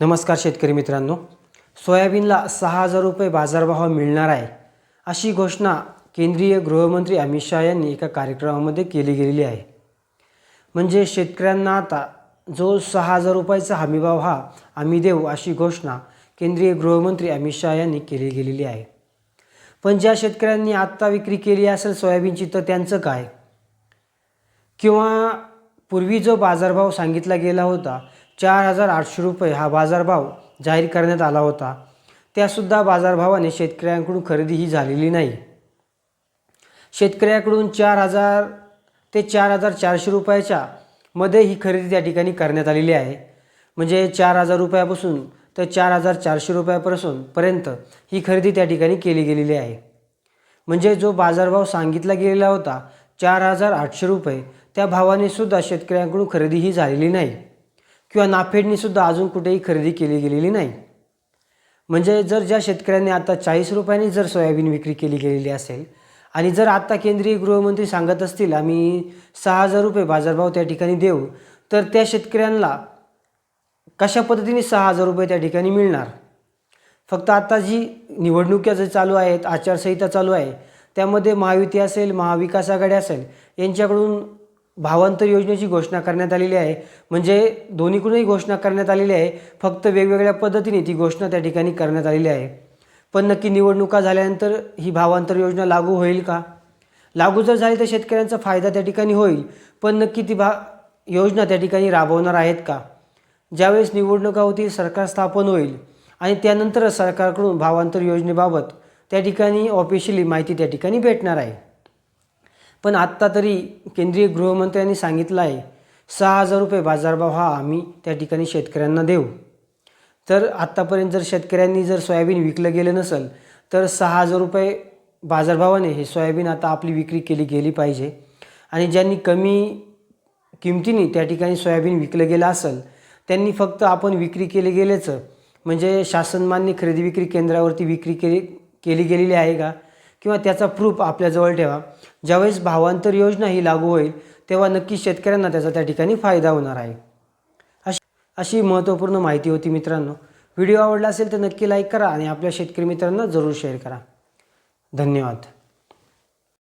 नमस्कार शेतकरी मित्रांनो. सोयाबीनला सहा हजार रुपये बाजारभाव मिळणार आहे अशी घोषणा केंद्रीय गृहमंत्री अमित शहा यांनी एका कार्यक्रमामध्ये केली गेलेली आहे. म्हणजे शेतकऱ्यांना आता जो सहा हजार रुपयाचा हमीभाव हा आम्ही देऊ अशी घोषणा केंद्रीय गृहमंत्री अमित शहा यांनी केली गेलेली आहे. पण ज्या शेतकऱ्यांनी आत्ता विक्री केली असेल सोयाबीनची तर त्यांचं काय? किंवा पूर्वी जो बाजारभाव सांगितला गेला होता चार हजार आठशे रुपये हा बाजारभाव जाहीर करण्यात आला होता. त्यासुद्धा बाजारभावाने शेतकऱ्यांकडून खरेदी ही झालेली नाही. शेतकऱ्याकडून चार हजार ते चार हजार चारशे रुपयाच्या मध्ये ही खरेदी त्या ठिकाणी करण्यात आलेली आहे. म्हणजे चार हजार रुपयापासून तर चार हजार चारशे रुपयापासून पर्यंत ही खरेदी त्या ठिकाणी केली गेलेली आहे. म्हणजे जो बाजारभाव सांगितला गेलेला होता चार हजार आठशे रुपये त्या भावाने सुद्धा शेतकऱ्यांकडून खरेदी ही झालेली नाही. किंवा नाफेडनीसुद्धा अजून कुठेही खरेदी केली गेलेली नाही. म्हणजे जर ज्या शेतकऱ्यांनी आता चाळीस रुपयांनी जर सोयाबीन विक्री केली गेलेली असेल आणि जर आत्ता केंद्रीय गृहमंत्री सांगत असतील आम्ही सहा हजार रुपये बाजारभाव त्या ठिकाणी देऊ तर त्या शेतकऱ्यांना कशा पद्धतीने सहा हजार रुपये त्या ठिकाणी मिळणार? फक्त आता जी निवडणुक्या जे चालू आहेत आचारसंहिता चालू आहे त्यामध्ये महायुती असेल महाविकास आघाडी असेल यांच्याकडून भावांतर योजनेची घोषणा करण्यात आलेली आहे. म्हणजे दोन्हीकडूनही घोषणा करण्यात आलेली आहे. फक्त वेगवेगळ्या पद्धतीने ती घोषणा त्या ठिकाणी करण्यात आलेली आहे. पण नक्की निवडणुका झाल्यानंतर ही भावांतर योजना लागू होईल का? लागू जर झाली तर शेतकऱ्यांचा फायदा त्या ठिकाणी होईल. पण नक्की ती भा योजना त्या ठिकाणी राबवणार आहेत का? ज्यावेळेस निवडणुका होतील सरकार स्थापन होईल आणि त्यानंतर सरकारकडून भावांतर योजनेबाबत त्या ठिकाणी ऑफिशियली माहिती त्या ठिकाणी भेटणार आहे. पण आत्ता तरी केंद्रीय गृहमंत्र्यांनी सांगितलं आहे सहा हजार रुपये बाजारभाव हा आम्ही त्या ठिकाणी शेतकऱ्यांना देऊ. तर आत्तापर्यंत जर शेतकऱ्यांनी जर सोयाबीन विकलं गेलं नसेल तर सहा हजार रुपये बाजारभावाने हे सोयाबीन आता आपली विक्री केली गेली पाहिजे. आणि ज्यांनी कमी किमतीने त्या ठिकाणी सोयाबीन विकलं गेलं असेल त्यांनी फक्त आपण विक्री केली गेल्याचं म्हणजे शासनमान्य खरेदी विक्री केंद्रावरती विक्री केली केली गेलेली आहे का? किंवा त्याचा प्रूफ आपल्याजवळ ठेवा. ज्यावेळेस भावांतर योजना ही लागू होईल तेव्हा नक्की शेतकऱ्यांना त्याचा त्या ठिकाणी फायदा होणार आहे. अशी अशी महत्त्वपूर्ण माहिती होती मित्रांनो. व्हिडिओ आवडला असेल तर नक्की लाईक करा आणि आपल्या शेतकरी मित्रांना जरूर शेअर करा. धन्यवाद.